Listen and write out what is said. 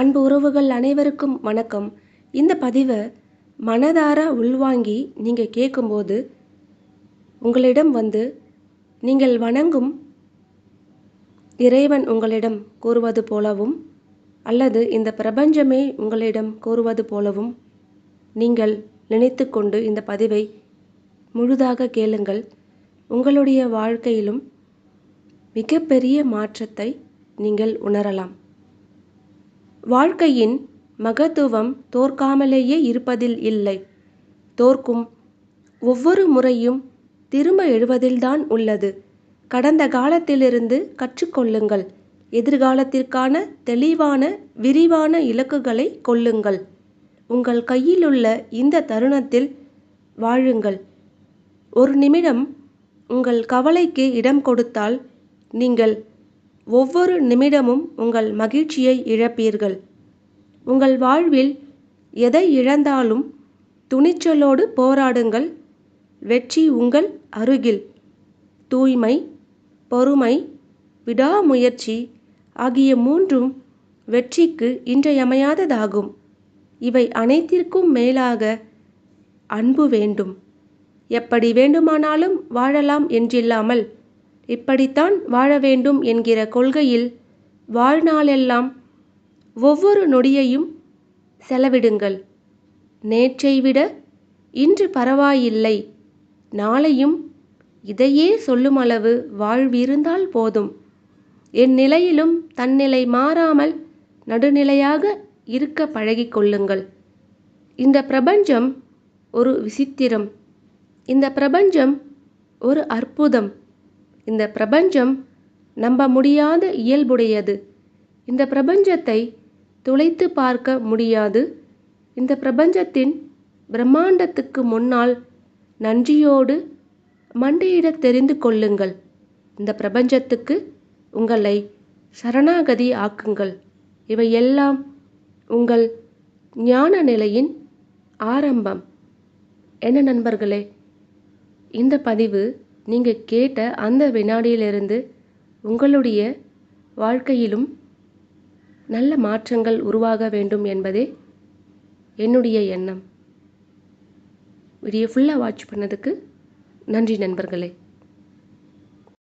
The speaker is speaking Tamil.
அன்பு உறவுகள் அனைவருக்கும் வணக்கம். இந்த பதிவை மனதார உள்வாங்கி நீங்கள் கேட்கும்போது உங்களிடம் வந்து நீங்கள் வணங்கும் இறைவன் உங்களிடம் கூறுவது போலவும் அல்லது இந்த பிரபஞ்சமே உங்களிடம் கூறுவது போலவும் நீங்கள் நினைத்து கொண்டு இந்த பதிவை முழுதாக கேளுங்கள். உங்களுடைய வாழ்க்கையிலும் மிகப்பெரிய மாற்றத்தை நீங்கள் உணரலாம். வாழ்க்கையின் மகத்துவம் தோற்காமலேயே இருப்பதில் இல்லை. தோற்கும் ஒவ்வொரு முறையும் திரும்ப எழுவதில்தான் உள்ளது. கடந்த காலத்திலிருந்து கற்றுக்கொள்ளுங்கள் எதிர்காலத்திற்கான தெளிவான விரிவான இலக்குகளை கொள்ளுங்கள். உங்கள் கையிலுள்ள இந்த தருணத்தில் வாழுங்கள். ஒரு நிமிடம் உங்கள் கவலைக்கு இடம் கொடுத்தால் நீங்கள் ஒவ்வொரு நிமிடமும் உங்கள் மகிழ்ச்சியை இழப்பீர்கள். உங்கள் வாழ்வில் எதை இழந்தாலும் துணிச்சலோடு போராடுங்கள். வெற்றி உங்கள் அருகில். தூய்மை பொறுமை விடாமுயற்சி ஆகிய மூன்றும் வெற்றிக்கு இன்றியமையாததாகும். இவை அனைத்திற்கும் மேலாக அன்பு வேண்டும். எப்படி வேண்டுமானாலும் வாழலாம் என்றில்லாமல் இப்படித்தான் வாழ வேண்டும் என்கிற கொள்கையில் வாழ்நாளெல்லாம் ஒவ்வொரு நொடியையும் செலவிடுங்கள். நேற்றை விட இன்று பரவாயில்லை. நாளையும் இதையே சொல்லும் அளவு வாழ்விருந்தால் போதும். என் நிலையிலும் தன்னிலை மாறாமல் நடுநிலையாக இருக்க பழகிக்கொள்ளுங்கள் இந்த பிரபஞ்சம் ஒரு விசித்திரம். இந்த பிரபஞ்சம் ஒரு அற்புதம். இந்த பிரபஞ்சம் நம்ப முடியாத இயல்புடையது. இந்த பிரபஞ்சத்தை துளைத்து பார்க்க முடியாது. இந்த பிரபஞ்சத்தின் பிரம்மாண்டத்துக்கு முன்னால் நன்றியோடு மண்டியிட தெரிந்து கொள்ளுங்கள். இந்த பிரபஞ்சத்துக்கு உங்களை சரணாகதி ஆக்குங்கள். இவையெல்லாம் உங்கள் ஞான நிலையின் ஆரம்பம். என்ன நண்பர்களே இந்த பதிவு நீங்கள் கேட்ட அந்த வினாடியிலிருந்து உங்களுடைய வாழ்க்கையிலும் நல்ல மாற்றங்கள் உருவாக வேண்டும் என்பதே என்னுடைய எண்ணம். வீடியோ ஃபுல்லாக வாட்ச் பண்ணதுக்கு நன்றி நண்பர்களே.